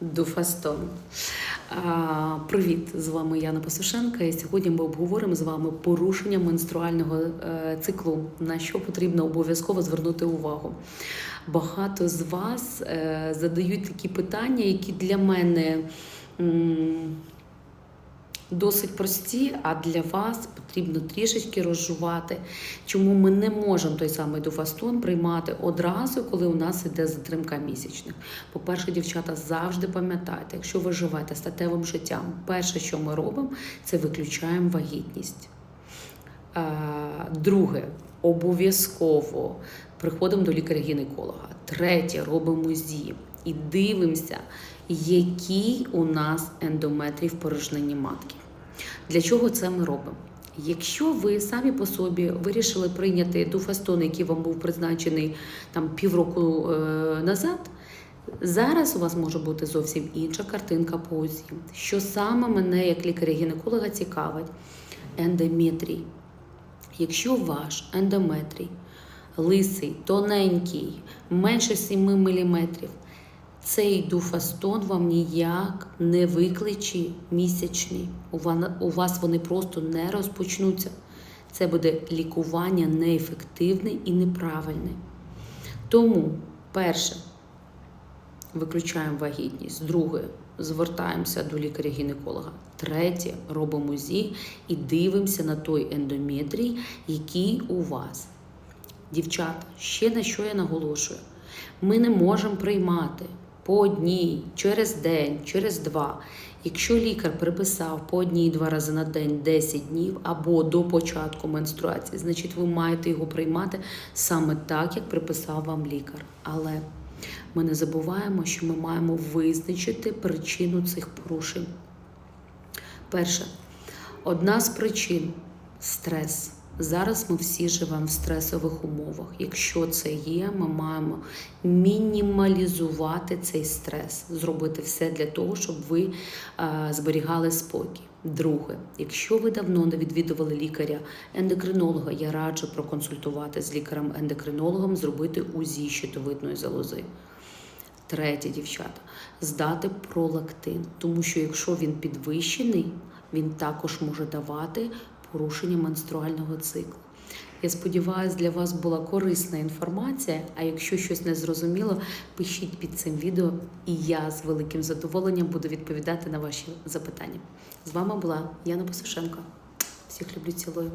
Дуфастон. А, Привіт! З вами Яна Пасушенка. І сьогодні ми обговоримо з вами порушення менструального е, циклу, на що потрібно обов'язково звернути увагу. Багато з вас е, задають такі питання, які для мене. Досить прості, а для вас потрібно трішечки розжувати, чому ми не можемо той самий дуфастон приймати одразу, коли у нас іде затримка місячних. По-перше, дівчата, завжди пам'ятайте, якщо ви живете статевим життям, перше, що ми робимо, це виключаємо вагітність. Е, Друге, обов'язково приходимо до лікаря-гінеколога. Третє, робимо УЗІ і дивимося, який у нас ендометрій в порожнині матки. Для чого це ми робимо? Якщо ви самі по собі вирішили прийняти дуфастон, який вам був призначений там півроку е, назад, зараз у вас може бути зовсім інша картинка по УЗІ. Що саме мене, як лікаря-гінеколога, цікавить? Ендометрій. Якщо ваш ендометрій лисий, тоненький, менше 7 мм, цей дуфастон вам ніяк не викличе місячні. У вас вони просто не розпочнуться. Це буде лікування неефективне і неправильне. Тому, перше, виключаємо вагітність. Друге, звертаємося до лікаря-гінеколога. Третє, робимо УЗІ і дивимося на той ендометрій, який у вас. Дівчата, ще на що я наголошую: ми не можемо приймати по одній, через день, через два. Якщо лікар приписав по одній два рази на день 10 днів або до початку менструації, значить ви маєте його приймати саме так, як приписав вам лікар. Але ми не забуваємо, що ми маємо визначити причину цих порушень. Перше, одна з причин стрес. Зараз ми всі живемо в стресових умовах. Якщо це є, ми маємо мінімалізувати цей стрес, зробити все для того, щоб ви е, зберігали спокій. Друге, якщо ви давно не відвідували лікаря-ендокринолога, я раджу проконсультувати з лікарем-ендокринологом, зробити УЗІ щитовидної залози. Третє, дівчата, здати пролактин, тому що якщо він підвищений, він також може давати порушення менструального циклу. Я сподіваюся, для вас була корисна інформація. А якщо щось не зрозуміло, пишіть під цим відео, і я з великим задоволенням буду відповідати на ваші запитання. З вами була Яна Посушенко. Всіх люблю, цілую.